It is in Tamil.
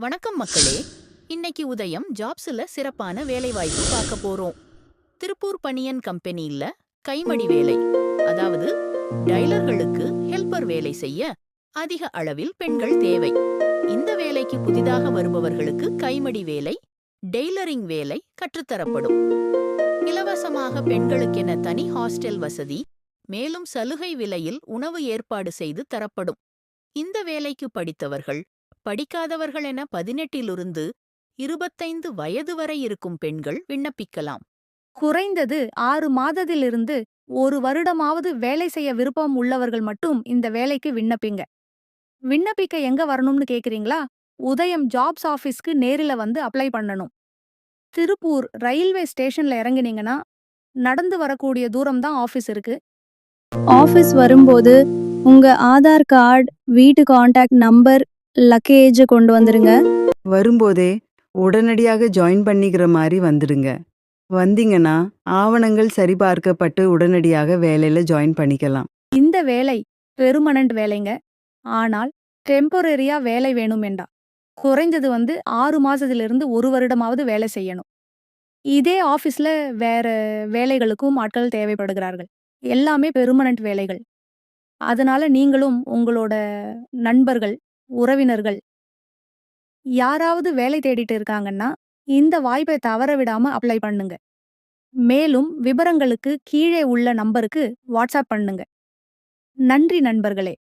வணக்கம் மக்களே. இன்னைக்கு உதயம் ஜாப்ஸ்ல சிறப்பான வேலைவாய்ப்பு பார்க்க போறோம். திருப்பூர் பனியன் கம்பெனியில கைமடி வேலை அதாவது டைலர்களுக்கு ஹெல்பர் வேலை செய்ய அதிக அளவில் பெண்கள் தேவை. இந்த வேலைக்கு புதிதாக வருபவர்களுக்கு கைமடி வேலை டெய்லரிங் வேலை கற்றுத்தரப்படும். இலவசமாக பெண்களுக்கென தனி ஹாஸ்டல் வசதி மேலும் சலுகை விலையில் உணவு ஏற்பாடு செய்து தரப்படும். இந்த வேலைக்கு படித்தவர்கள் படிக்காதவர்கள் என பதினெட்டிலிருந்து இருபத்தைந்து வயது வரை இருக்கும் பெண்கள் விண்ணப்பிக்கலாம். குறைந்தது ஆறு மாதத்திலிருந்து ஒரு வருடமாவது வேலை செய்ய விருப்பம் உள்ளவர்கள் மட்டும் இந்த வேலைக்கு விண்ணப்பிங்க. விண்ணப்பிக்க எங்க வரணும்னு கேக்குறீங்களா? உதயம் ஜாப்ஸ் ஆபீஸ்க்கு நேரில வந்து அப்ளை பண்ணணும். திருப்பூர் ரயில்வே ஸ்டேஷன்ல இறங்குனீங்கன்னா நடந்து வரக்கூடிய தூரம் தான் ஆபீஸ் இருக்கு. ஆஃபீஸ் வரும்போது உங்க ஆதார் கார்டு வீட்டு காண்டாக்ட் நம்பர் லக்கேஜ் கொண்டு வந்துருங்க. வரும்போதே உடனடியாக ஜாயின் பண்ணிக்கிற மாதிரி வந்துடுங்க. வந்தீங்கன்னா ஆவணங்கள் சரிபார்க்கப்பட்டு உடனடியாக வேலையில ஜாயின் பண்ணிக்கலாம். இந்த வேலை பெர்மனன்ட் வேலைங்க. ஆனால் டெம்பரரியா வேலை வேணும் வேண்டா குறைஞ்சது வந்து ஆறு மாசத்திலிருந்து ஒரு வருடமாவது வேலை செய்யணும். இதே ஆபீஸ்ல வேற வேலைகளுக்கும் ஆட்கள் தேவைப்படுகிறார்கள். எல்லாமே பெர்மனன்ட் வேலைகள். அதனால நீங்களும் உங்களோட நண்பர்கள் உறவினர்கள். யாராவது வேலை தேடிட்டு இருக்காங்கன்னா இந்த வாய்ப்பை தவற விடாம அப்ளை பண்ணுங்க. மேலும் விவரங்களுக்கு கீழே உள்ள நம்பருக்கு வாட்ஸ்அப் பண்ணுங்க. நன்றி நண்பர்களே.